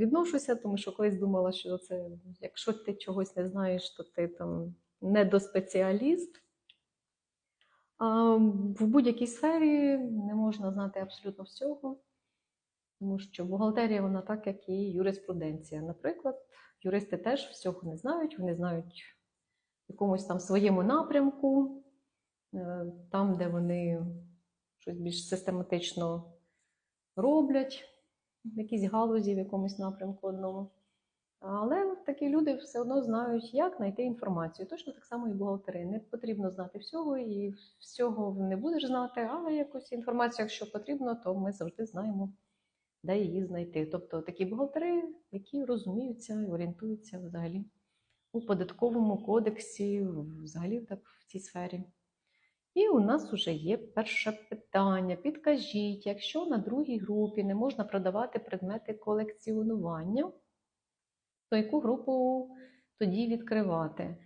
відношуся, тому що колись думала, що це якщо ти чогось не знаєш, то ти там недоспеціаліст. А в будь-якій сфері не можна знати абсолютно всього, тому що бухгалтерія вона так, як і юриспруденція. Наприклад, юристи теж всього не знають, вони знають в якомусь там своєму напрямку, е, там, де вони щось більш систематично роблять, в якійсь галузі, в якомусь напрямку одному. Але такі люди все одно знають, як знайти інформацію. Точно так само і бухгалтери. Не потрібно знати всього, і всього не будеш знати, але якусь інформацію, якщо потрібно, то ми завжди знаємо, де її знайти. Тобто такі бухгалтери, які розуміються і орієнтуються взагалі у податковому кодексі, взагалі так в цій сфері. І у нас вже є перше питання. Підкажіть, якщо на другій групі не можна продавати предмети колекціонування, то яку групу тоді відкривати?